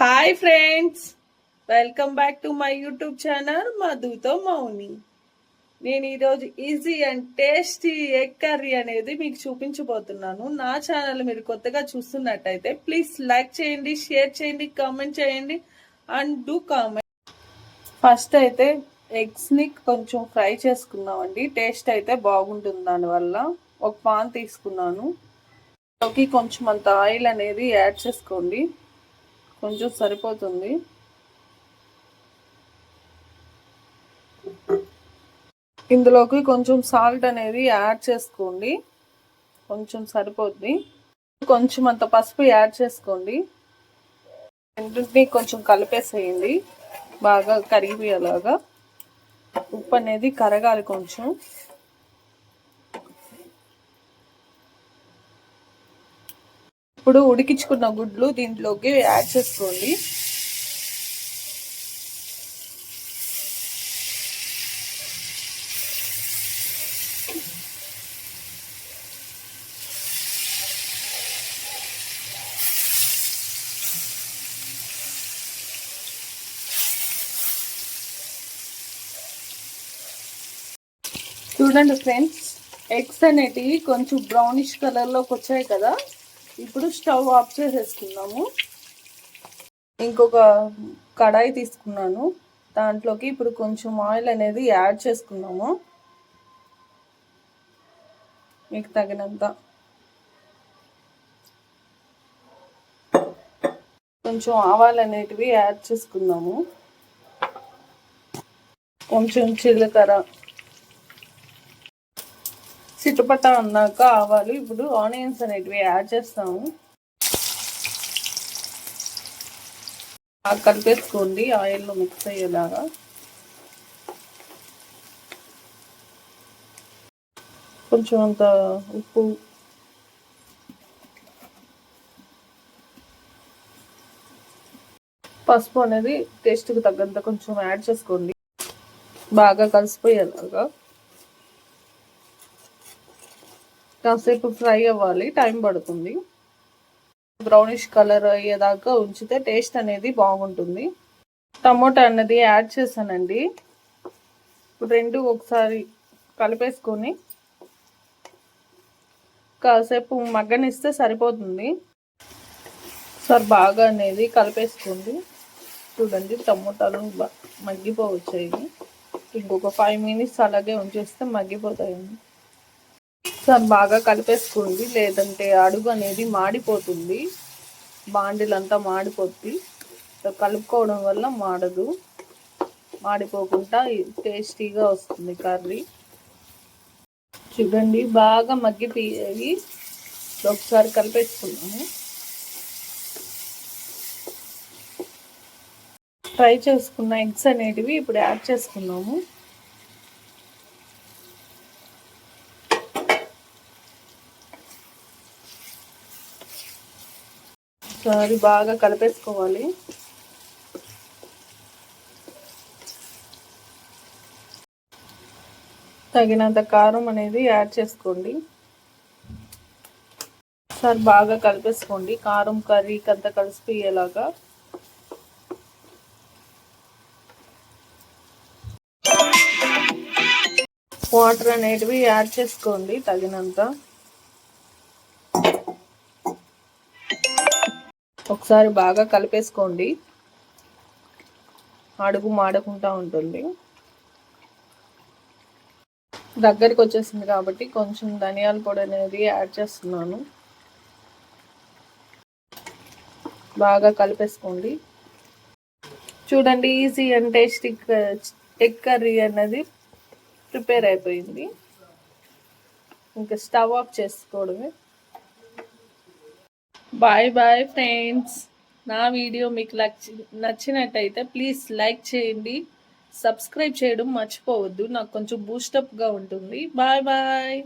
Hi friends welcome back to my YouTube channel మధుతో Mouni. నేను ఈరోజు easy and tasty egg curry అనేది మీకు చూపించబోతున్నాను. నా ఛానల్ మీరు కొత్తగా చూస్తున్నట్టయితే ప్లీజ్ లైక్ చేయండి షేర్ చేయండి కామెంట్ చేయండి అండ్ డూ కామెంట్. ఫస్ట్ అయితే ఎగ్స్ని కొంచెం ఫ్రై చేసుకున్నామండి టేస్ట్ అయితే బాగుంటుంది దానివల్ల. ఒక పాన్ తీసుకున్నాను. కొంచెం అంత ఆయిల్ అనేది యాడ్ చేసుకోండి. కొంచెం సరిపోతుంది. ఇందులోకి కొంచెం సాల్ట్ అనేది యాడ్ చేసుకోండి. కొంచెం సరిపోద్ది. కొంచెం అంత పసుపు యాడ్ చేసుకోండి. రెండింటిని కొంచెం కలిపేసేయండి. బాగా కరిగిపోయేలాగా. ఉప్పు అనేది కరగాలి కొంచెం. ఇప్పుడు ఉడికించుకున్న గుడ్లు దీంట్లోకి యాడ్ చేసుకోండి. చూడండి ఫ్రెండ్స్ ఎగ్స్ అనేటివి కొంచెం బ్రౌనిష్ కలర్లోకి వచ్చాయి కదా. ఇప్పుడు స్టవ్ ఆఫ్ చేసేసుకున్నాము ఇంకొక కడాయి తీసుకున్నాను. దాంట్లోకి ఇప్పుడు కొంచెం ఆయిల్ అనేది యాడ్ చేసుకున్నాము మీకు తగినంత. కొంచెం ఆవాలు అనేటివి యాడ్ చేసుకుందాము. కొంచెం జీలకర్ర. చిట్టుపట్ట అన్నాక ఆవాలు ఇప్పుడు ఆనియన్స్ అనేటివి యాడ్ చేస్తాము. కలిపేసుకోండి ఆయిల్లో మిక్స్ అయ్యేలాగా. కొంచెం అంత ఉప్పు. పసుపు అనేది టేస్ట్కి తగ్గంత కొంచెం యాడ్ చేసుకోండి. బాగా కలిసిపోయేలాగా. కాసేపు ఫ్రై అవ్వాలి టైం పడుతుంది. బ్రౌనిష్ కలర్ అయ్యేదాకా ఉంచితే టేస్ట్ అనేది బాగుంటుంది. టమోటా అన్నది యాడ్ చేశానండి. ఇప్పుడు రెండు ఒకసారి కలిపేసుకొని కాసేపు మగ్గనిస్తే సరిపోతుంది. సార్ బాగా అనేది కలిపేసుకోండి. చూడండి టమోటాలు మగ్గిపోవచ్చాయి. ఇంకొక ఫైవ్ మినిట్స్ అలాగే ఉంచేస్తే మగ్గిపోతాయండి. సార్ బాగా కలిపేసుకోండి లేదంటే అడుగు అనేది మాడిపోతుంది. బాండిలంతా మాడిపోద్ది. కలుపుకోవడం వల్ల మాడదు. మాడిపోకుండా టేస్టీగా వస్తుంది కర్రీ. చూడండి బాగా మగ్గిపోయాయి ఒకసారి కలిపేసుకున్నాము. ఫ్రై చేసుకున్న ఎగ్స్ అనేటివి ఇప్పుడు యాడ్ చేసుకున్నాము. ఒకసారి బాగా కలిపేసుకోవాలి. తగినంత కారం అనేది యాడ్ చేసుకోండి. ఒకసారి బాగా కలిపేసుకోండి. కారం కర్రీకి అంతా కలిసిపోయేలాగా. వాటర్ అనేటివి యాడ్ చేసుకోండి తగినంత. ఒకసారి బాగా కలిపేసుకోండి. అడుగు మాడకుండా ఉంటుంది. దగ్గరికి వచ్చేసింది కాబట్టి కొంచెం ధనియాల పొడి అనేది యాడ్ చేస్తున్నాను. బాగా కలిపేసుకోండి. చూడండి easy and tasty egg curry అన్నది ప్రిపేర్ అయిపోయింది. ఇంకా స్టవ్ ఆఫ్ చేసుకోవడమే. బాయ్ బాయ్ ఫ్రెండ్స్ నా వీడియో మీకు నచ్చినట్టయితే ప్లీజ్ లైక్ చేయండి. సబ్స్క్రైబ్ చేయడం మర్చిపోవద్దు. నాకు కొంచెం బూస్టప్గా ఉంటుంది. Bye bye